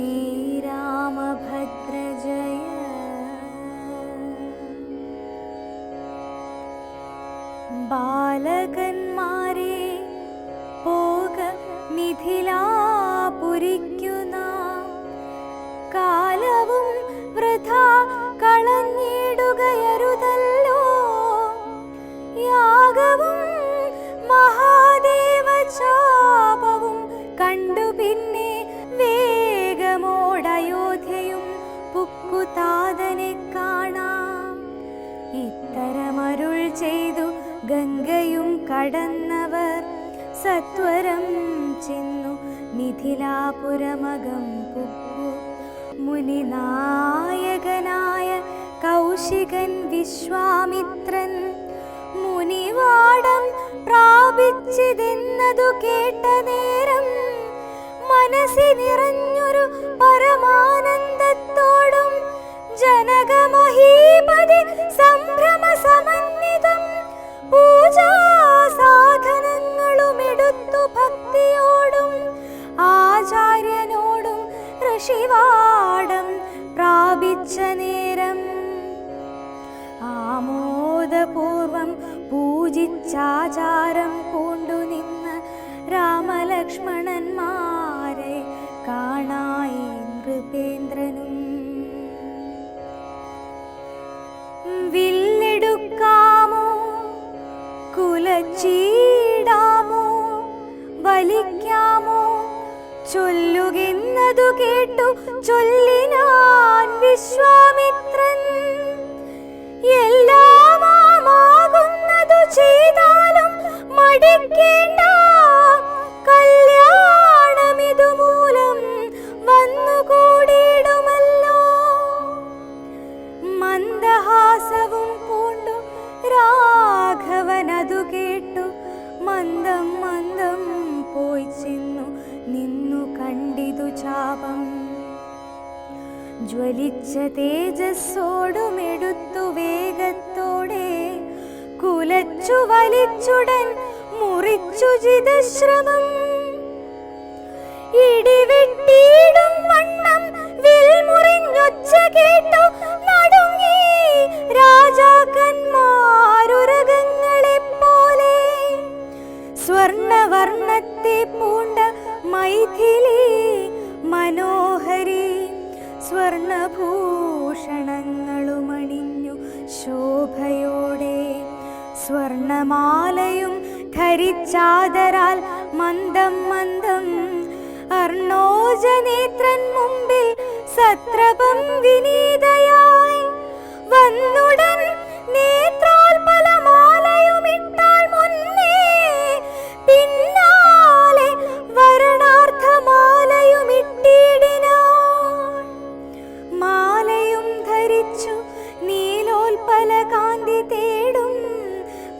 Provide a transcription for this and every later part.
श्रीरामभद्र जय ബാലകന്മാരെ പോക മിഥിലാപുരിക്കുന്ന കാലവും വൃഥാ സത്വരം ചെന്നു മിഥിലാപുരമകം പുക്കു. മുനിനായകനായ കൗശികൻ വിശ്വാമിത്രൻ മുനിവാടം പ്രാപിച്ചതെന്നതു കേട്ട നേരം മനസ്സി നിറഞ്ഞൊരു പരമാനന്ദത്തോടും ജനകമഹീപതി സംഭ്രമ സമന്വിതം പൂജാ സാധനങ്ങളും എടുത്തു ഭക്തിയോടും ആചാര്യനോടും ഋഷിവാടം പ്രാപിച്ച നേരം. ആമോദപൂർവം പൂജിച്ചാചാരം പൂണ്ടു നിന്ന് രാമലക്ഷ്മണന്മാരെ കാണായി നൃപേന്ദ്രനും. വില്ലെടുക്കാമോ കുലച്ചീടാമോ ചൊല്ലുകെന്നതു കേട്ടു ചൊല്ലിനാൻ വിശ്വാമിത്രൻ. എല്ലാമാകുന്നതു ചെയ്താലും മടിക്കേണ്ട കല്യാണമിതു മൂലം വന്നുകൂടിയിടുമല്ലോ മന്ദഹാസവും പൂണ്ടു രാഘവനതു കേട്ടു മന്ദം മന്ദം പോയി നിന്നു കണ്ടിതു ചാപം. ജ്വലിച്ച തേജസ്സോടുമെടുത്തു വേഗത്തോടെ കുലച്ചു വലിച്ചുടൻ മുറിച്ചു ജിതശ്രമം. ഇടിവെട്ടിയിടും പൂണ്ട മൈഥിലി മനോഹരി സ്വർണഭൂഷണങ്ങളുമണിഞ്ഞു ശോഭയോടെ സ്വർണമാലയും ധരിച്ചാദരാൽ മന്ദം മന്ദം അർണോജനേത്രൻ മുമ്പിൽ സത്രപം വിനീതയായി വന്നുടൻ നേത്രോൽപലമാലയുമിട്ടാൽ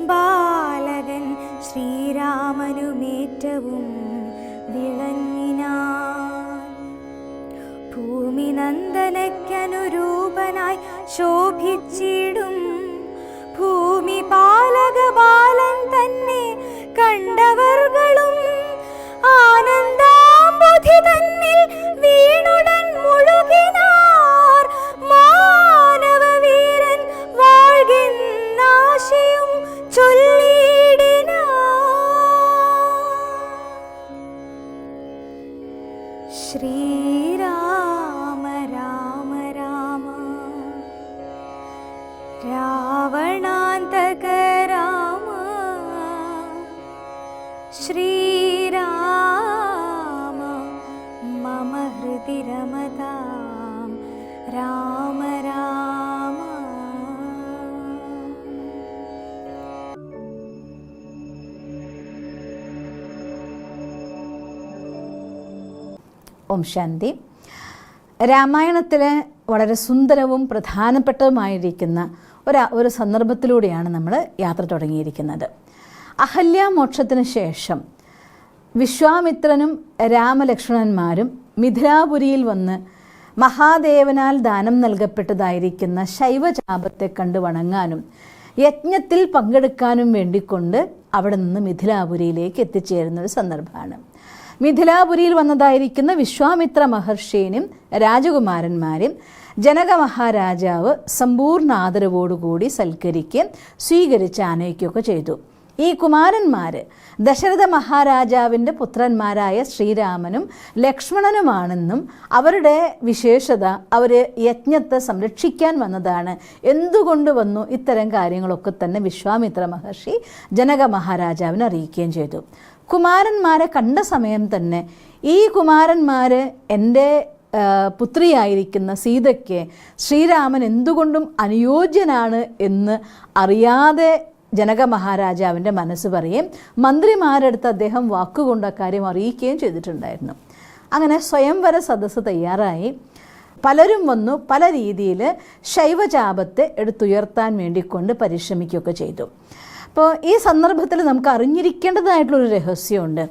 ബാലകൻ ശ്രീരാമനുമേറ്റവും വിളങ്ങിനാൻ ഭൂമി നന്ദനയ്ക്കനുരൂപനായി ശോഭിച്ചിടും. ഭൂമി പാലക ബാലൻ തന്നെ കണ്ടവർകളും ആനന്ദാംബുധി തന്നിൽ വീണുടൻ മുഴുകിനാർ ഓം ശാന്തി. രാമായണത്തിലെ വളരെ സുന്ദരവും പ്രധാനപ്പെട്ടതുമായിരിക്കുന്ന ഒരു ഒരു സന്ദർഭത്തിലൂടെയാണ് നമ്മൾ യാത്ര തുടങ്ങിയിരിക്കുന്നത്. അഹല്യാമോക്ഷത്തിന് ശേഷം വിശ്വാമിത്രനും രാമലക്ഷ്മണന്മാരും മിഥിലാപുരിയിൽ വന്ന് മഹാദേവനാൽ ദാനം നൽകപ്പെട്ടതായിരിക്കുന്ന ശൈവചാപത്തെ കണ്ട് വണങ്ങാനും യജ്ഞത്തിൽ പങ്കെടുക്കാനും വേണ്ടിക്കൊണ്ട് അവിടെ നിന്ന് മിഥിലാപുരിയിലേക്ക് എത്തിച്ചേരുന്ന ഒരു സന്ദർഭമാണ്. മിഥിലാപുരിയിൽ വന്നതായിരിക്കുന്ന വിശ്വാമിത്ര മഹർഷിയെയും രാജകുമാരന്മാരും ജനക മഹാരാജാവ് സമ്പൂർണ ആദരവോടുകൂടി സൽക്കരിക്കുകയും സ്വീകരിച്ച് ആനയിക്കുകയൊക്കെ ചെയ്തു. ഈ കുമാരന്മാർ ദശരഥ മഹാരാജാവിന്റെ പുത്രന്മാരായ ശ്രീരാമനും ലക്ഷ്മണനുമാണെന്നും അവരുടെ വിശേഷത അവർ യജ്ഞത്തെ സംരക്ഷിക്കാൻ വന്നതാണ്. എന്തുകൊണ്ട് വന്നു? ഇത്തരം കാര്യങ്ങളൊക്കെ തന്നെ വിശ്വാമിത്ര മഹർഷി ജനക മഹാരാജാവിനെ അറിയിക്കുകയും ചെയ്തു. കുമാരന്മാരെ കണ്ട സമയം തന്നെ ഈ കുമാരന്മാർ എന്റെ പുത്രിയായിരിക്കുന്ന സീതയ്ക്ക് ശ്രീരാമൻ എന്തുകൊണ്ടും അനുയോജ്യനാണ് എന്ന് അറിയാതെ ജനക മഹാരാജാവിന്റെ മനസ്സ് പറയും. മന്ത്രിമാരെടുത്ത് അദ്ദേഹം വാക്കുകൊണ്ട് അക്കാര്യം അറിയിക്കുകയും ചെയ്തിട്ടുണ്ടായിരുന്നു. അങ്ങനെ സ്വയംവര സദസ്സ് തയ്യാറായി. പലരും വന്നു പല രീതിയിൽ ശൈവചാപത്തെ എടുത്തുയർത്താൻ വേണ്ടിക്കൊണ്ട് പരിശ്രമിക്കുകയൊക്കെ ചെയ്തു. അപ്പോൾ ഈ സന്ദർഭത്തിൽ നമുക്ക് അറിഞ്ഞിരിക്കേണ്ടതായിട്ടുള്ളൊരു രഹസ്യമുണ്ട്.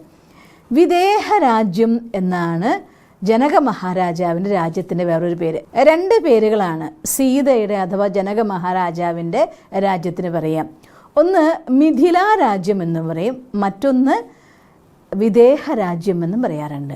വിദേഹ രാജ്യം എന്നാണ് ജനക മഹാരാജാവിന്റെ രാജ്യത്തിന്റെ വേറൊരു പേര്. രണ്ട് പേരുകളാണ് സീതയുടെ അഥവാ ജനക മഹാരാജാവിന്റെ രാജ്യത്തിന് പറയാം. ഒന്ന് മിഥില രാജ്യം എന്ന് പറയും. മറ്റൊന്ന് വിദേഹ രാജ്യം എന്നും പറയാറുണ്ട്.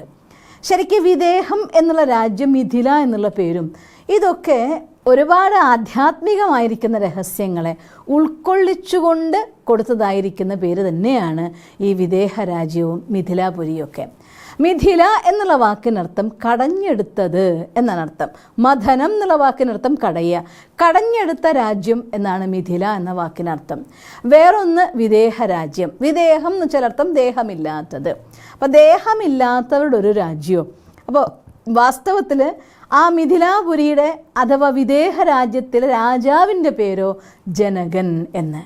ശരിക്കും വിദേഹം എന്നുള്ള രാജ്യം മിഥില എന്നുള്ള പേരും ഇതൊക്കെ ഒരുപാട് ആധ്യാത്മികമായിരിക്കുന്ന രഹസ്യങ്ങളെ ഉൾക്കൊള്ളിച്ചുകൊണ്ട് കൊടുത്തതായിരിക്കുന്ന പേര് തന്നെയാണ് ഈ വിദേഹ രാജ്യവും മിഥിലാപുരിയൊക്കെ. മിഥില എന്നുള്ള വാക്കിനർത്ഥം കടഞ്ഞെടുത്തത് എന്നാണ് അർത്ഥം. മഥനം എന്നുള്ള വാക്കിനർത്ഥം കടയുക കടഞ്ഞെടുത്ത രാജ്യം എന്നാണ് മിഥില എന്ന വാക്കിനർത്ഥം. വേറൊന്ന് വിദേഹ രാജ്യം വിദേഹം എന്ന് വെച്ചാൽ അർത്ഥം ദേഹമില്ലാത്തത്. അപ്പോൾ ദേഹമില്ലാത്തവരുടെ ഒരു രാജ്യവും. അപ്പോൾ വാസ്തവത്തിൽ ആ മിഥിലാപുരിയുടെ അഥവാ വിദേഹ രാജ്യത്തിലെ രാജാവിന്റെ പേരോ ജനകൻ എന്ന്.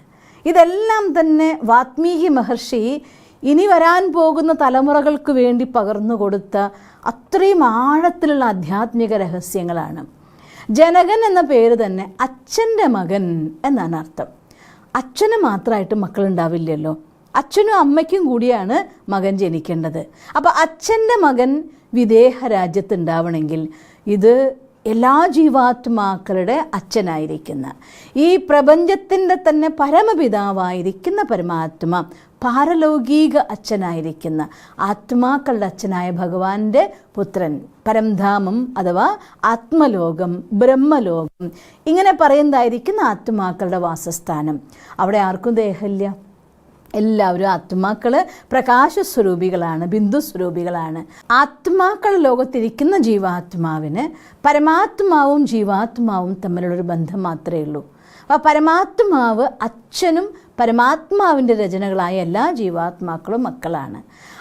ഇതെല്ലാം തന്നെ വാത്മീകി മഹർഷി ഇനി വരാൻ പോകുന്ന തലമുറകൾക്ക് വേണ്ടി പകർന്നു കൊടുത്ത അത്രയും ആഴത്തിലുള്ള ആധ്യാത്മിക രഹസ്യങ്ങളാണ്. ജനകൻ എന്ന പേര് തന്നെ അച്ഛന്റെ മകൻ എന്നാണ് അർത്ഥം. അച്ഛന് മാത്രമായിട്ട് മക്കളുണ്ടാവില്ലല്ലോ. അച്ഛനും അമ്മയ്ക്കും കൂടിയാണ് മകൻ ജനിക്കേണ്ടത്. അപ്പോൾ അച്ഛന്റെ മകൻ വിദേഹ രാജ്യത്ത് ഉണ്ടാവണമെങ്കിൽ ഇത് എല്ലാ ജീവാത്മാക്കളുടെ അച്ഛനായിരിക്കുന്ന ഈ പ്രപഞ്ചത്തിന്റെ തന്നെ പരമപിതാവായിരിക്കുന്ന പരമാത്മ പാരലൗകിക അച്ഛനായിരിക്കുന്ന ആത്മാക്കളുടെ അച്ഛനായ ഭഗവാന്റെ പുത്രൻ പരംധാമം അഥവാ ആത്മലോകം ബ്രഹ്മലോകം ഇങ്ങനെ പറയുന്നതായിരിക്കുന്ന ആത്മാക്കളുടെ വാസസ്ഥാനം. അവിടെ ആർക്കും ദേഹമില്ല. എല്ലാവരും ആത്മാക്കൾ പ്രകാശ സ്വരൂപികളാണ് ബിന്ദു സ്വരൂപികളാണ് ആത്മാക്കൾ ലോകത്തിരിക്കുന്ന ജീവാത്മാവിന് പരമാത്മാവും ജീവാത്മാവും തമ്മിലുള്ളൊരു ബന്ധം മാത്രമേ ഉള്ളൂ. അപ്പോൾ പരമാത്മാവ് അച്ഛനും പരമാത്മാവിന്റെ രചനകളായ എല്ലാ ജീവാത്മാക്കളും മക്കളാണ്.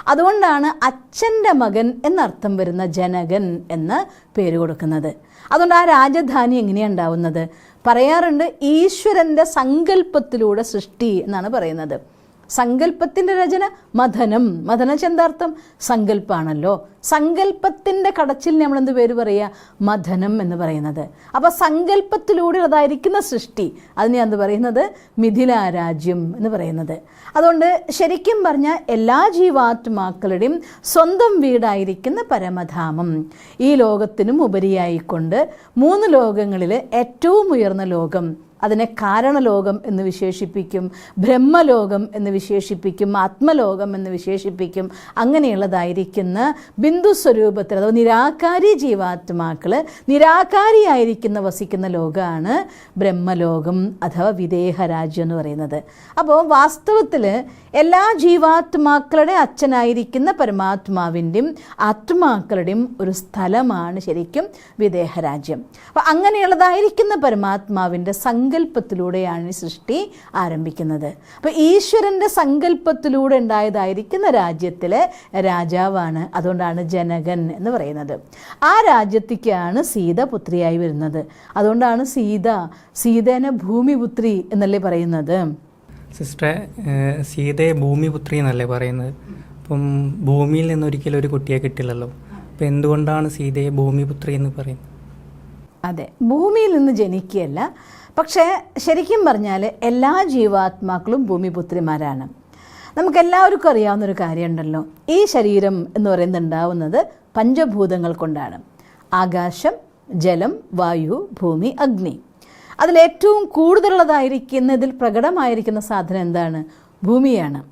അതുകൊണ്ടാണ് അച്ഛന്റെ മകൻ എന്നർത്ഥം വരുന്ന ജനകൻ എന്ന് പേര് കൊടുക്കുന്നത്. അതുകൊണ്ട് ആ രാജധാനി എങ്ങനെയാണ് ഉണ്ടാവുന്നത്? പറയാറുണ്ട് ഈശ്വരന്റെ സങ്കല്പത്തിലൂടെ സൃഷ്ടി എന്നാണ് പറയുന്നത്. സങ്കല്പത്തിന്റെ രചന മഥനം. മഥനം ചെന്താർത്ഥം സങ്കല്പാണല്ലോ സങ്കല്പത്തിന്റെ കടച്ചിൽ നമ്മൾ എന്ത് പേര് പറയുക മഥനം എന്ന് പറയുന്നത്. അപ്പോൾ സങ്കല്പത്തിലൂടെ അതായിരിക്കുന്ന സൃഷ്ടി. അതിനെ എന്ത് പറയുന്നത്? മിഥിലാരാജ്യം എന്ന് പറയുന്നത്. അതുകൊണ്ട് ശരിക്കും പറഞ്ഞാൽ എല്ലാ ജീവാത്മാക്കളുടെയും സ്വന്തം വീടായിരിക്കുന്ന പരമധാമം. ഈ ലോകത്തിനും ഉപരിയായിക്കൊണ്ട് മൂന്ന് ലോകങ്ങളിൽ ഏറ്റവും ഉയർന്ന ലോകം അതിനെ കാരണലോകം എന്ന് വിശേഷിപ്പിക്കും ബ്രഹ്മലോകം എന്ന് വിശേഷിപ്പിക്കും ആത്മലോകം എന്ന് വിശേഷിപ്പിക്കും. അങ്ങനെയുള്ളതായിരിക്കുന്ന ബിന്ദു സ്വരൂപത്തിൽ അഥവാ നിരാകാരി ജീവാത്മാക്കൾ നിരാകാരിയായിരിക്കുന്ന വസിക്കുന്ന ലോകമാണ് ബ്രഹ്മലോകം അഥവാ വിദേഹ രാജ്യം എന്ന് പറയുന്നത്. അപ്പോൾ വാസ്തവത്തിൽ എല്ലാ ജീവാത്മാക്കളുടെ അച്ഛനായിരിക്കുന്ന പരമാത്മാവിന്റെയും ആത്മാക്കളുടെയും ഒരു സ്ഥലമാണ് ശരിക്കും വിദേഹരാജ്യം. അപ്പോൾ അങ്ങനെയുള്ളതായിരിക്കുന്ന പരമാത്മാവിന്റെ സങ്കല്പത്തിലൂടെയാണ് ഈ സൃഷ്ടി ആരംഭിക്കുന്നത്. അപ്പോൾ ഈശ്വരന്റെ സങ്കല്പത്തിലൂടെ ഉണ്ടായതായിരിക്കുന്ന രാജ്യത്തിലെ രാജാവാണ് അതുകൊണ്ടാണ് ജനകൻ എന്ന് പറയുന്നത്. ആ രാജ്യത്തേക്കാണ് സീത പുത്രിയായി വരുന്നത്. അതുകൊണ്ടാണ് സീത സീതേനെ ഭൂമിപുത്രി എന്നല്ലേ പറയുന്നത്. സിസ്റ്ററെ സീതയെ ഭൂമിപുത്രി എന്നല്ലേ പറയുന്നത്? അപ്പം ഭൂമിയിൽ നിന്ന് ഒരിക്കലും ഒരു കുട്ടിയെ കിട്ടില്ലല്ലോ. അപ്പം എന്തുകൊണ്ടാണ് സീതയെ ഭൂമിപുത്രി എന്ന് പറയുന്നത്? അതെ ഭൂമിയിൽ നിന്ന് ജനിക്കുകയല്ല പക്ഷേ ശരിക്കും പറഞ്ഞാൽ എല്ലാ ജീവാത്മാക്കളും ഭൂമിപുത്രിമാരാണ്. നമുക്കെല്ലാവർക്കും അറിയാവുന്നൊരു കാര്യമുണ്ടല്ലോ. ഈ ശരീരം എന്ന് പറയുന്നത് ഉണ്ടാവുന്നത് പഞ്ചഭൂതങ്ങൾ കൊണ്ടാണ്. ആകാശം ജലം വായു ഭൂമി അഗ്നി. അതിലേറ്റവും കൂടുതലുള്ളതായിരിക്കുന്നതിൽ പ്രകടമായിരിക്കുന്ന സാധനം എന്താണ്? ഭൂമിയാണ്.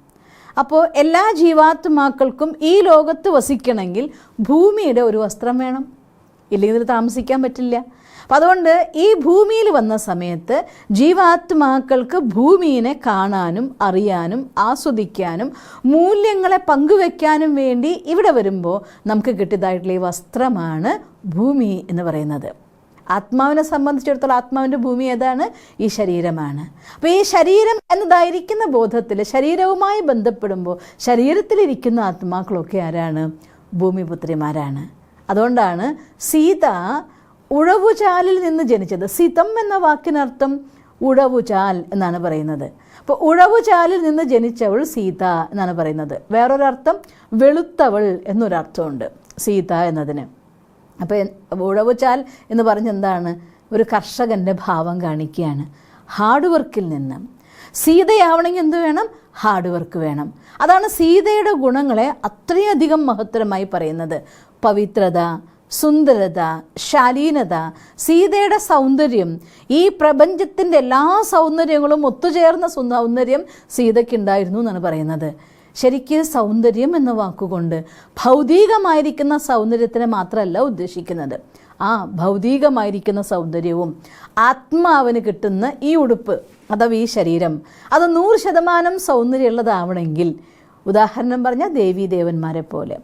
അപ്പോൾ എല്ലാ ജീവാത്മാക്കൾക്കും ഈ ലോകത്ത് വസിക്കണമെങ്കിൽ ഭൂമിയുടെ ഒരു വസ്ത്രം വേണം. ഇല്ലെങ്കിൽ താമസിക്കാൻ പറ്റില്ല. അപ്പം അതുകൊണ്ട് ഈ ഭൂമിയിൽ വന്ന സമയത്ത് ജീവാത്മാക്കൾക്ക് ഭൂമിയെ കാണാനും അറിയാനും ആസ്വദിക്കാനും മൂല്യങ്ങളെ പങ്കുവെക്കാനും വേണ്ടി ഇവിടെ വരുമ്പോൾ നമുക്ക് കിട്ടിയതായിട്ടുള്ള ഈ വസ്ത്രമാണ് ഭൂമി എന്ന് പറയുന്നത്. ആത്മാവിനെ സംബന്ധിച്ചിടത്തോളം ആത്മാവിന്റെ ഭൂമി ഏതാണ്? ഈ ശരീരമാണ്. അപ്പോൾ ഈ ശരീരം എന്നതായിരിക്കുന്ന ബോധത്തിൽ ശരീരവുമായി ബന്ധപ്പെടുമ്പോൾ ശരീരത്തിലിരിക്കുന്ന ആത്മാക്കളൊക്കെ ആരാണ്? ഭൂമിപുത്രിമാരാണ്. അതുകൊണ്ടാണ് സീത ഉഴവുചാലിൽ നിന്ന് ജനിച്ചത്. സിതം എന്ന വാക്കിനർത്ഥം ഉഴവുചാൽ എന്നാണ് പറയുന്നത്. അപ്പോൾ ഉഴവുചാലിൽ നിന്ന് ജനിച്ചവൾ സീത എന്നാണ് പറയുന്നത്. വേറൊരർത്ഥം വെളുത്തവൾ എന്നൊരർത്ഥമുണ്ട് സീത എന്നതിന്. അപ്പോൾ ഉഴവുചാൽ എന്ന് പറഞ്ഞെന്താണ്? ഒരു കർഷകന്റെ ഭാവം കാണിക്കുകയാണ്. ഹാർഡ് വർക്കിൽ നിന്ന്. സീതയാവണമെങ്കിൽ എന്ത് വേണം? ഹാർഡ് വർക്ക് വേണം. അതാണ് സീതയുടെ ഗുണങ്ങളെ അത്രയധികം മഹത്തരമായി പറയുന്നത്. പവിത്രത സുന്ദരത ശാലീനത സീതയുടെ സൗന്ദര്യം ഈ പ്രപഞ്ചത്തിന്റെ എല്ലാ സൗന്ദര്യങ്ങളും ഒത്തുചേർന്ന സൗന്ദര്യം സീതയ്ക്കുണ്ടായിരുന്നു എന്നാണ് പറയുന്നത്. ശരിക്കും സൗന്ദര്യം എന്ന വാക്കുകൊണ്ട് ഭൗതികമായിരിക്കുന്ന സൗന്ദര്യത്തിനെ മാത്രമല്ല ഉദ്ദേശിക്കുന്നത്. ആ ഭൗതികമായിരിക്കുന്ന സൗന്ദര്യവും ആത്മാവിന് കിട്ടുന്ന ഈ ഉടുപ്പ് അഥവാ ഈ ശരീരം അത് നൂറ് ശതമാനം സൗന്ദര്യമുള്ളതാവണമെങ്കിൽ ഉദാഹരണം പറഞ്ഞാൽ ദേവീദേവന്മാരെ പോലെ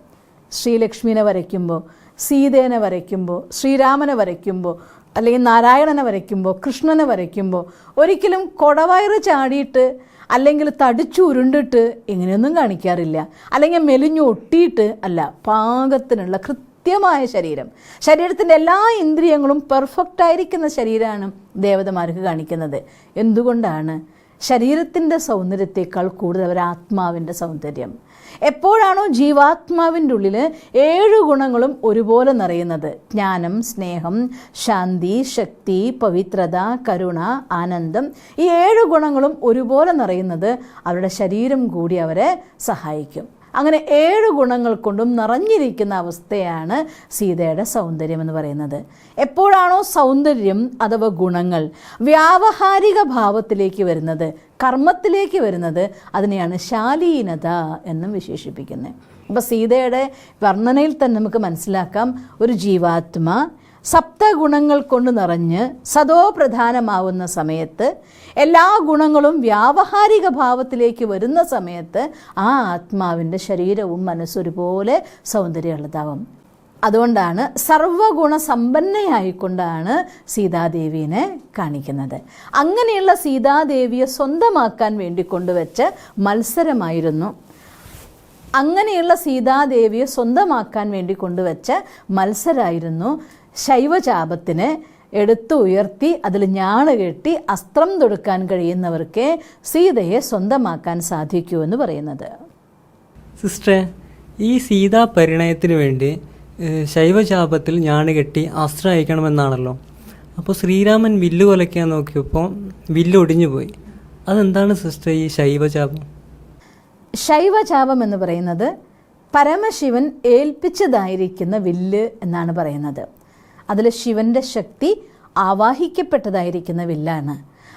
ശ്രീലക്ഷ്മിനെ വരയ്ക്കുമ്പോൾ സീതേനെ വരയ്ക്കുമ്പോൾ ശ്രീരാമനെ വരയ്ക്കുമ്പോൾ അല്ലെങ്കിൽ നാരായണനെ വരയ്ക്കുമ്പോൾ കൃഷ്ണനെ വരയ്ക്കുമ്പോൾ ഒരിക്കലും കൊടവയറ് ചാടിയിട്ട് അല്ലെങ്കിൽ തടിച്ചു ഉരുണ്ടിട്ട് ഇങ്ങനെയൊന്നും കാണിക്കാറില്ല. അല്ലെങ്കിൽ മെലിഞ്ഞു ഒട്ടിയിട്ട് അല്ല പാകത്തിനുള്ള കൃത്യമായ ശരീരം. ശരീരത്തിന്റെ എല്ലാ ഇന്ദ്രിയങ്ങളും പെർഫെക്റ്റ് ആയിരിക്കുന്ന ശരീരമാണ് ദേവതമാർക്ക് കാണിക്കുന്നത്. എന്തുകൊണ്ടാണ്? ശരീരത്തിന്റെ സൗന്ദര്യത്തേക്കാൾ കൂടുതൽ അവർ ആത്മാവിന്റെ സൗന്ദര്യം. എപ്പോഴാണോ ജീവാത്മാവിന്റെ ഉള്ളിൽ ഏഴ് ഗുണങ്ങളും ഒരുപോലെ നിറയുന്നത്? ജ്ഞാനം സ്നേഹം ശാന്തി ശക്തി പവിത്രത കരുണ ആനന്ദം ഈ ഏഴ് ഗുണങ്ങളും ഒരുപോലെ നിറയുന്നത് അവരുടെ ശരീരം കൂടി അവരെ സഹായിക്കും. അങ്ങനെ ഏഴ് ഗുണങ്ങൾ കൊണ്ടും നിറഞ്ഞിരിക്കുന്ന അവസ്ഥയാണ് സീതയുടെ സൗന്ദര്യം എന്ന് പറയുന്നത്. എപ്പോഴാണോ സൗന്ദര്യം അഥവാ ഗുണങ്ങൾ വ്യാവഹാരിക ഭാവത്തിലേക്ക് വരുന്നത് കർമ്മത്തിലേക്ക് വരുന്നത് അതിനെയാണ് ശാലീനത എന്നും വിശേഷിപ്പിക്കുന്നത്. അപ്പോൾ സീതയുടെ വർണനയിൽ തന്നെ നമുക്ക് മനസ്സിലാക്കാം ഒരു ജീവാത്മ സപ്തഗുണങ്ങൾ കൊണ്ട് നിറഞ്ഞ് സദോ പ്രധാനമാവുന്ന സമയത്ത് എല്ലാ ഗുണങ്ങളും വ്യാവഹാരിക ഭാവത്തിലേക്ക് വരുന്ന സമയത്ത് ആ ആത്മാവിന്റെ ശരീരവും മനസ്സൊരുപോലെ സൗന്ദര്യമുള്ളതാവും. അതുകൊണ്ടാണ് സർവഗുണ സമ്പന്നയായിക്കൊണ്ടാണ് സീതാദേവീനെ കാണിക്കുന്നത്. അങ്ങനെയുള്ള സീതാദേവിയെ സ്വന്തമാക്കാൻ വേണ്ടി കൊണ്ടുവച്ച മത്സരമായിരുന്നു. അങ്ങനെയുള്ള സീതാദേവിയെ സ്വന്തമാക്കാൻ വേണ്ടി കൊണ്ടുവച്ച മത്സരമായിരുന്നു ശൈവചാപത്തിന് എടുത്തു ഉയർത്തി അതിൽ ഞാണ് കെട്ടി അസ്ത്രം തൊടുക്കാൻ കഴിയുന്നവർക്ക് സീതയെ സ്വന്തമാക്കാൻ സാധിക്കൂ എന്ന് പറയുന്നത്. സിസ്റ്റർ ഈ സീതാ പരിണയത്തിന് വേണ്ടി ശൈവചാപത്തിൽ ഞാണ് കെട്ടി അസ്ത്രം അയക്കണമെന്നാണല്ലോ. അപ്പോൾ ശ്രീരാമൻ വില്ല് കൊലയ്ക്കാൻ നോക്കിയപ്പോൾ വില്ല് ഒടിഞ്ഞു പോയി അതെന്താണ് സിസ്റ്റർ ഈ ശൈവചാപം ശൈവചാപം എന്ന് പറയുന്നത് പരമശിവൻ ഏൽപ്പിച്ചതായിരിക്കുന്ന വില്ല് എന്നാണ് പറയുന്നത്. അതിൽ ശിവന്റെ ശക്തി ആവാഹിക്കപ്പെട്ടതായിരിക്കുന്ന വില്ലാണ്.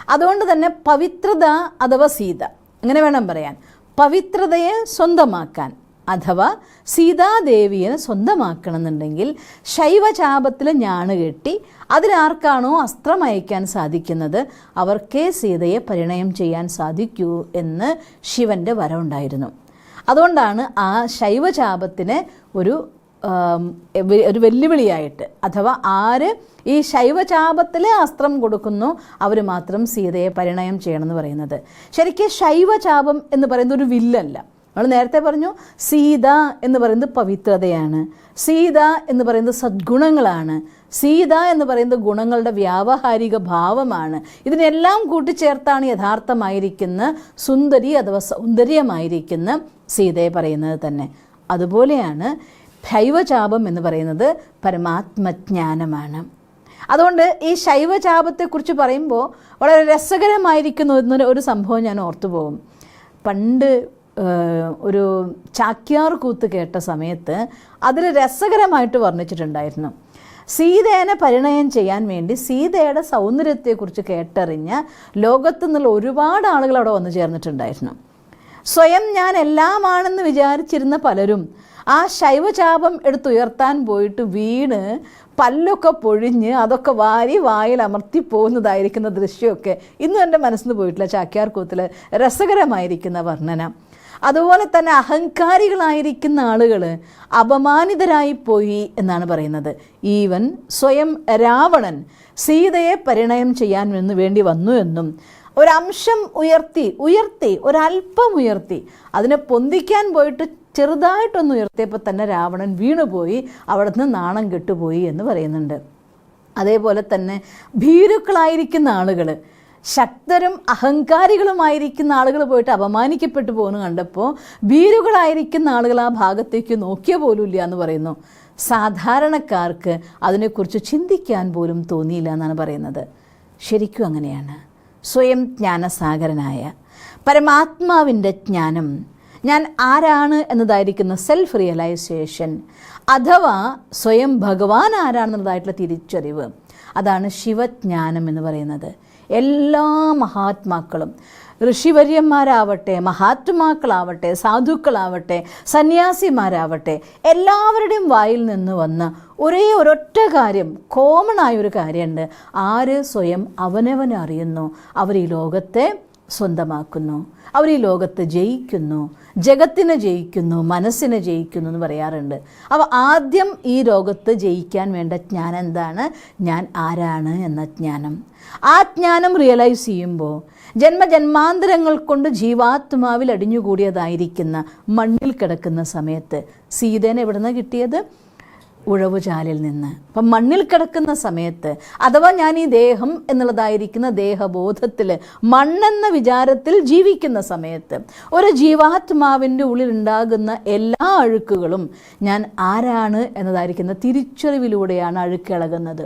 അതുകൊണ്ട് തന്നെ പവിത്രത അഥവാ സീത അങ്ങനെ വേണം പറയാൻ? പവിത്രതയെ സ്വന്തമാക്കാൻ അഥവാ സീതാദേവിയെ സ്വന്തമാക്കണമെന്നുണ്ടെങ്കിൽ ശൈവചാപത്തിൽ ഞാണ് കെട്ടി അതിലാർക്കാണോ അസ്ത്രം അയക്കാൻ സാധിക്കുന്നത് അവർക്കേ സീതയെ പരിണയം ചെയ്യാൻ സാധിക്കൂ എന്ന് ശിവന്റെ വരമുണ്ടായിരുന്നു അതുകൊണ്ടാണ് ആ ശൈവചാപത്തിന് ഒരു ഒരു വെല്ലുവിളിയായിട്ട്. അഥവാ ആര് ഈ ശൈവചാപത്തിൽ അസ്ത്രം കൊടുക്കുന്നു അവർ മാത്രം സീതയെ പരിണയം ചെയ്യണമെന്ന് പറയുന്നത്. ശരിക്കും ശൈവചാപം എന്ന് പറയുന്നത് ഒരു വില്ലല്ല. നമ്മൾ നേരത്തെ പറഞ്ഞു സീത എന്ന് പറയുന്നത് പവിത്രതയാണ്. സീത എന്ന് പറയുന്നത് സദ്ഗുണങ്ങളാണ്. സീത എന്ന് പറയുന്നത് ഗുണങ്ങളുടെ വ്യാവഹാരിക ഭാവമാണ്. ഇതിനെല്ലാം കൂട്ടിച്ചേർത്താണ് യഥാർത്ഥമായിരിക്കുന്ന സുന്ദരി അഥവാ സൗന്ദര്യമായിരിക്കുന്ന സീതയെ പറയുന്നത് തന്നെ. അതുപോലെയാണ് ശൈവചാപം എന്ന് പറയുന്നത് പരമാത്മജ്ഞാനമാണ്. അതുകൊണ്ട് ഈ ശൈവചാപത്തെക്കുറിച്ച് പറയുമ്പോൾ വളരെ രസകരമായിരിക്കുന്ന ഒരു സംഭവം ഞാൻ ഓർത്തു പോകും. പണ്ട് ഒരു ചാക്യാർ കൂത്ത് കേട്ട സമയത്ത് അതിൽ രസകരമായിട്ട് വർണിച്ചിട്ടുണ്ടായിരുന്നു. സീതേനെ പരിണയം ചെയ്യാൻ വേണ്ടി സീതയുടെ സൗന്ദര്യത്തെക്കുറിച്ച് കേട്ടറിഞ്ഞ് ലോകത്തു നിന്നുള്ള ഒരുപാട് ആളുകൾ അവിടെ വന്നു ചേർന്നിട്ടുണ്ടായിരുന്നു. സ്വയം ഞാൻ എല്ലാമാണെന്ന് വിചാരിച്ചിരുന്ന പലരും ആ ശൈവചാപം എടുത്തുയർത്താൻ പോയിട്ട് വീണ് പല്ലൊക്കെ പൊഴിഞ്ഞ് അതൊക്കെ വാരി വായിൽ അമർത്തി പോകുന്നതായിരിക്കുന്ന ദൃശ്യമൊക്കെ ഇന്നും എന്റെ മനസ്സിൽ നിന്ന് പോയിട്ടില്ല ചാക്യാർകൂത്തിൽ രസകരമായിരിക്കുന്ന വർണന. അതുപോലെ തന്നെ അഹങ്കാരികളായിരിക്കുന്ന ആളുകൾ അപമാനിതരായി പോയി എന്നാണ് പറയുന്നത്. ഈവൻ സ്വയം രാവണൻ സീതയെ പരിണയം ചെയ്യാൻ വേണ്ടി വന്നു എന്നും ഒരംശം ഉയർത്തി ഉയർത്തി ഒരല്പം ഉയർത്തി. അതിനെ പൊന്തിക്കാൻ പോയിട്ട് ചെറുതായിട്ടൊന്ന് ഉയർത്തിയപ്പോൾ തന്നെ രാവണൻ വീണുപോയി അവിടുന്ന് നാണം കെട്ടുപോയി എന്ന് പറയുന്നുണ്ട്. അതേപോലെ തന്നെ ഭീരുക്കളായിരിക്കുന്ന ആളുകൾ ശക്തരും അഹങ്കാരികളുമായിരിക്കുന്ന ആളുകൾ പോയിട്ട് അപമാനിക്കപ്പെട്ടു പോകുന്നു കണ്ടപ്പോൾ ഭീരുകളായിരിക്കുന്ന ആളുകൾ ആ ഭാഗത്തേക്ക് നോക്കിയ പോലും ഇല്ല എന്ന് പറയുന്നു. സാധാരണക്കാർക്ക് അതിനെക്കുറിച്ച് ചിന്തിക്കാൻ പോലും തോന്നിയില്ല എന്നാണ് പറയുന്നത്. ശരിക്കും അങ്ങനെയാണ്. സ്വയം ജ്ഞാനസാഗരനായ പരമാത്മാവിന്റെ ജ്ഞാനം. ഞാൻ ആരാണ് എന്നതായിരിക്കുന്ന സെൽഫ് റിയലൈസേഷൻ അഥവാ സ്വയം ഭഗവാൻ ആരാണെന്നുള്ളതായിട്ടുള്ള തിരിച്ചറിവ്. അതാണ് ശിവജ്ഞാനം എന്ന് പറയുന്നത്. എല്ലാ മഹാത്മാക്കളും ഋഷിവര്യന്മാരാവട്ടെ മഹാത്മാക്കളാവട്ടെ സാധുക്കളാവട്ടെ സന്യാസിമാരാവട്ടെ എല്ലാവരുടെയും വായിൽ നിന്ന് വന്ന് ഒരേ ഒരൊറ്റ കാര്യം കോമൺ ആയ ഒരു കാര്യമുണ്ട്. ആര് സ്വയം അവനവനറിയുന്നു അവർ ഈ ലോകത്തെ സ്വന്തമാക്കുന്നു. അവർ ഈ ലോകത്ത് ജയിക്കുന്നു ജഗത്തിനെ ജയിക്കുന്നു മനസ്സിനെ ജയിക്കുന്നു എന്ന് പറയാറുണ്ട്. അപ്പോൾ ആദ്യം ഈ ലോകത്ത് ജയിക്കാൻ വേണ്ട ജ്ഞാനം എന്താണ്? ഞാൻ ആരാണ് എന്ന ജ്ഞാനം. ആ ജ്ഞാനം റിയലൈസ് ചെയ്യുമ്പോൾ ജന്മജന്മാന്തരങ്ങൾ കൊണ്ട് ജീവാത്മാവിൽ അടിഞ്ഞുകൂടിയതായിരിക്കുന്ന മണ്ണിൽ കിടക്കുന്ന സമയത്ത് സീതേനെ എവിടുന്ന് കിട്ടിയത്? ഉഴവുചാലിൽ നിന്ന്. അപ്പം മണ്ണിൽ കിടക്കുന്ന സമയത്ത് അഥവാ ഞാൻ ഈ ദേഹം എന്നുള്ളതായിരിക്കുന്ന ദേഹബോധത്തിൽ മണ്ണെന്ന വിചാരത്തിൽ ജീവിക്കുന്ന സമയത്ത് ഒരു ജീവാത്മാവിന്റെ ഉള്ളിലുണ്ടാകുന്ന എല്ലാ അഴുക്കുകളും ഞാൻ ആരാണ് എന്നതായിരിക്കുന്ന തിരിച്ചറിവിലൂടെയാണ് അഴുക്കിളകുന്നത്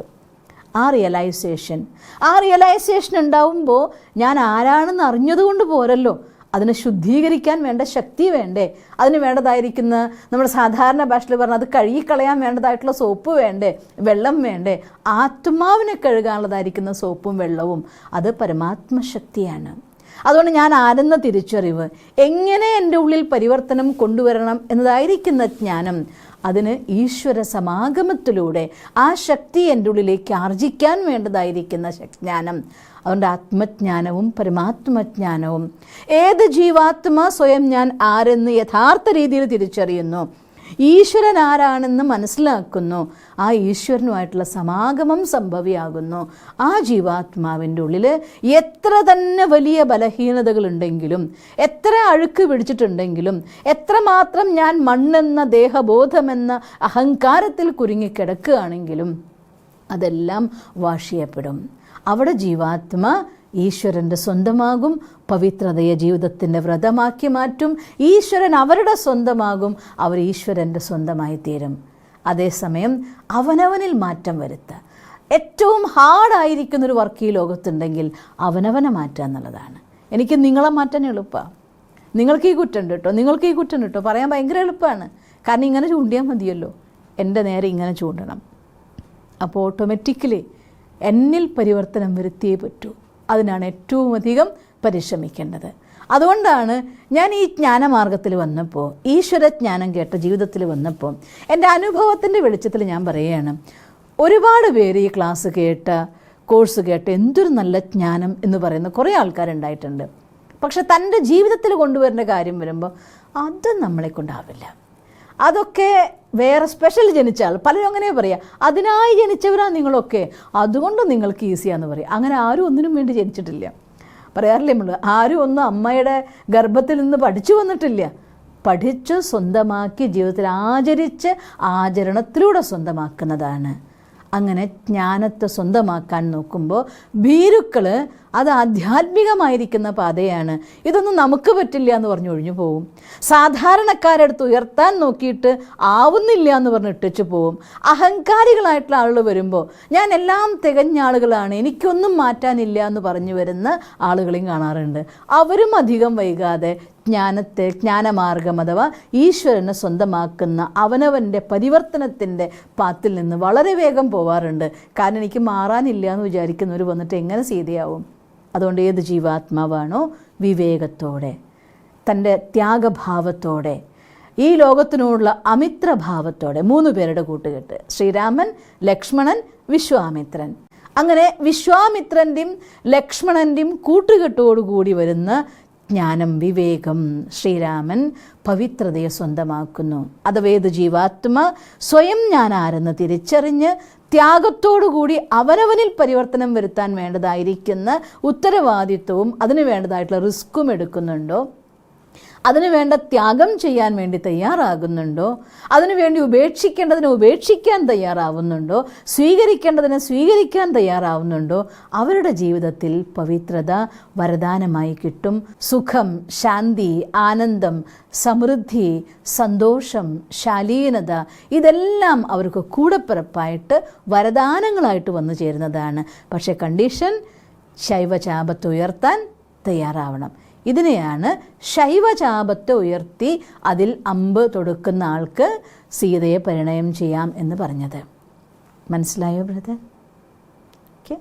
ആ റിയലൈസേഷൻ ആ റിയലൈസേഷൻ ഉണ്ടാവുമ്പോൾ ഞാൻ ആരാണെന്ന് അറിഞ്ഞതുകൊണ്ട് പോരല്ലോ. അതിനെ ശുദ്ധീകരിക്കാൻ വേണ്ട ശക്തി വേണ്ടേ? അതിന് വേണ്ടതായിരിക്കുന്ന നമ്മുടെ സാധാരണ ഭാഷയിൽ പറഞ്ഞാൽ അത് കഴുകിക്കളയാൻ വേണ്ടതായിട്ടുള്ള സോപ്പ് വേണ്ടേ? വെള്ളം വേണ്ടേ? ആത്മാവിനെ കഴുകാനുള്ളതായിരിക്കുന്ന സോപ്പും വെള്ളവും അത് പരമാത്മശക്തിയാണ്. അതുകൊണ്ട് ഞാൻ ആരെന്ന തിരിച്ചറിവ്? എങ്ങനെ എന്റെ ഉള്ളിൽ പരിവർത്തനം കൊണ്ടുവരണം എന്നതായിരിക്കുന്ന ജ്ഞാനം അതിന് ഈശ്വര സമാഗമത്തിലൂടെ ആ ശക്തി എന്റെ ഉള്ളിലേക്ക് ആർജിക്കാൻ വേണ്ടതായിരിക്കുന്ന ജ്ഞാനം അതുകൊണ്ട് ആത്മജ്ഞാനവും പരമാത്മജ്ഞാനവും. ഏത് ജീവാത്മ സ്വയം ഞാൻ ആരെന്ന് യഥാർത്ഥ രീതിയിൽ തിരിച്ചറിയുന്നു? ഈശ്വരൻ ആരാണെന്ന് മനസ്സിലാക്കുന്നു. ആ ഈശ്വരനുമായിട്ടുള്ള സമാഗമം സംഭവിയാകുന്നു. ആ ജീവാത്മാവിന്റെ ഉള്ളിൽ എത്ര തന്നെ വലിയ ബലഹീനതകളുണ്ടെങ്കിലും എത്ര അഴുക്ക് പിടിച്ചിട്ടുണ്ടെങ്കിലും എത്രമാത്രം ഞാൻ മണ്ണെന്ന ദേഹബോധമെന്ന അഹങ്കാരത്തിൽ കുരുങ്ങിക്കിടക്കുകയാണെങ്കിലും അതെല്ലാം വാഷിയപ്പെടും അവിടെ ജീവാത്മ ഈശ്വരന്റെ സ്വന്തമാകും പവിത്രതയെ ജീവിതത്തിന്റെ വ്രതമാക്കി മാറ്റും. ഈശ്വരൻ അവരുടെ സ്വന്തമാകും. അവർ ഈശ്വരന്റെ സ്വന്തമായി തീരും. അതേസമയം അവനവനിൽ മാറ്റം വരുത്തുക ഏറ്റവും ഹാർഡായിരിക്കുന്ന ഒരു വർക്ക് ഈ ലോകത്തുണ്ടെങ്കിൽ അവനവനെ മാറ്റുക എന്നുള്ളതാണ്. എനിക്ക് നിങ്ങളെ മാറ്റാൻ എളുപ്പമാണ് നിങ്ങൾക്ക് ഈ കുറ്റം കേട്ടോ. നിങ്ങൾക്ക് ഈ കുറ്റം കേട്ടോ. പറയാൻ ഭയങ്കര എളുപ്പമാണ് കാരണം ഇങ്ങനെ ചൂണ്ടിയാൽ മതിയല്ലോ. എന്റെ നേരെ ഇങ്ങനെ ചൂണ്ടണം. അപ്പോൾ ഓട്ടോമാറ്റിക്കലി എന്നിൽ പരിവർത്തനം വരുത്തിയേ പറ്റൂ. അതിനാണ് ഏറ്റവും അധികം പരിശ്രമിക്കേണ്ടത്. അതുകൊണ്ടാണ് ഞാൻ ഈ ജ്ഞാനമാർഗത്തിൽ വന്നപ്പോൾ ഈശ്വരജ്ഞാനം കേട്ട ജീവിതത്തിൽ വന്നപ്പോൾ എന്റെ അനുഭവത്തിന്റെ വെളിച്ചത്തിൽ ഞാൻ പറയുകയാണ് ഒരുപാട് പേര് ഈ ക്ലാസ് കേട്ട കോഴ്സ് കേട്ട് എന്തൊരു നല്ല ജ്ഞാനം എന്ന് പറയുന്ന കുറേ ആൾക്കാരുണ്ടായിട്ടുണ്ട്. പക്ഷെ തന്റെ ജീവിതത്തിൽ കൊണ്ടുവരേണ്ട കാര്യം വരുമ്പോൾ അത് നമ്മളെ കൊണ്ടാവില്ല. അതൊക്കെ വേറെ സ്പെഷ്യൽ ജനിച്ചാൽ പലരും അങ്ങനെ പറയാം അതിനായി ജനിച്ചവരാണ് നിങ്ങളൊക്കെ അതുകൊണ്ട് നിങ്ങൾക്ക് ഈസിയാന്ന് പറയും. അങ്ങനെ ആരും ഒന്നിനും വേണ്ടി ജനിച്ചിട്ടില്ല. പറയാറില്ലേ നമ്മൾ ആരും ഒന്നും അമ്മയുടെ ഗർഭത്തിൽ നിന്ന് പഠിച്ചു വന്നിട്ടില്ല. പഠിച്ച് സ്വന്തമാക്കി ജീവിതത്തിൽ ആചരിച്ച് ആചരണത്തിലൂടെ സ്വന്തമാക്കുന്നതാണ്. അങ്ങനെ ജ്ഞാനത്തെ സ്വന്തമാക്കാൻ നോക്കുമ്പോൾ ഭീരുക്കൾ അത് ആധ്യാത്മികമായിരിക്കുന്ന പാതയാണ്. ഇതൊന്നും നമുക്ക് പറ്റില്ല എന്ന് പറഞ്ഞു ഒഴിഞ്ഞു പോവും. സാധാരണക്കാരടുത്ത് ഉയർത്താൻ നോക്കിയിട്ട് ആവുന്നില്ല എന്ന് പറഞ്ഞ് ഇട്ടിച്ചു പോവും. അഹങ്കാരികളായിട്ടുള്ള ആളുകൾ വരുമ്പോൾ ഞാൻ എല്ലാം തികഞ്ഞ ആളുകളാണ് എനിക്കൊന്നും മാറ്റാനില്ല എന്ന് പറഞ്ഞു വരുന്ന ആളുകളെയും കാണാറുണ്ട്. അവരും അധികം വൈകാതെ ജ്ഞാനത്തെ ജ്ഞാനമാർഗം അഥവാ ഈശ്വരനെ സ്വന്തമാക്കുന്ന അവനവന്റെ പരിവർത്തനത്തിന്റെ പാത്തിൽ നിന്ന് വളരെ വേഗം പോവാറുണ്ട്. കാരണം എനിക്ക് മാറാനില്ല എന്ന് വിചാരിക്കുന്നവർ വന്നിട്ട് എങ്ങനെ സീതയാവും? അതുകൊണ്ട് ഏത് ജീവാത്മാവാണോ വിവേകത്തോടെ തന്റെ ത്യാഗഭാവത്തോടെ ഈ ലോകത്തിനോടുള്ള അമിത്രഭാവത്തോടെ മൂന്ന് പേരുടെ കൂട്ടുകെട്ട്. ശ്രീരാമൻ ലക്ഷ്മണൻ വിശ്വാമിത്രൻ. അങ്ങനെ വിശ്വാമിത്രന്റെയും ലക്ഷ്മണന്റെയും കൂട്ടുകെട്ടോടുകൂടി വരുന്ന ജ്ഞാനം വിവേകം ശ്രീരാമൻ പവിത്രതയെ സ്വന്തമാക്കുന്നു. അതവേത് ജീവാത്മ സ്വയം ഞാൻ ആരെന്ന് തിരിച്ചറിഞ്ഞ് ത്യാഗത്തോടുകൂടി അവനവനിൽ പരിവർത്തനം വരുത്താൻ വേണ്ടതായിരിക്കുന്ന ഉത്തരവാദിത്വവും അതിന് വേണ്ടതായിട്ടുള്ള റിസ്ക്കും എടുക്കുന്നുണ്ടോ? അതിനു വേണ്ട ത്യാഗം ചെയ്യാൻ വേണ്ടി തയ്യാറാകുന്നുണ്ടോ? അതിനുവേണ്ടി ഉപേക്ഷിക്കേണ്ടതിനെ ഉപേക്ഷിക്കാൻ തയ്യാറാവുന്നുണ്ടോ? സ്വീകരിക്കേണ്ടതിനെ സ്വീകരിക്കാൻ തയ്യാറാവുന്നുണ്ടോ? അവരുടെ ജീവിതത്തിൽ പവിത്രത വരദാനമായി കിട്ടും. സുഖം ശാന്തി ആനന്ദം സമൃദ്ധി സന്തോഷം ശാലീനത ഇതെല്ലാം അവർക്ക് കൂടപ്പിറപ്പായിട്ട് വരദാനങ്ങളായിട്ട് വന്നു ചേരുന്നതാണ്. പക്ഷേ കണ്ടീഷൻ ശൈവചാപത്തുയർത്താൻ തയ്യാറാവണം. ഇതിനെയാണ് ശൈവചാപത്തെ ഉയർത്തി അതിൽ അമ്പ് തൊടുക്കുന്ന ആൾക്ക് സീതയെ പരിണയം ചെയ്യാം എന്ന് പറഞ്ഞത്. മനസ്സിലായോ ബ്രദർ? ഓക്കെ.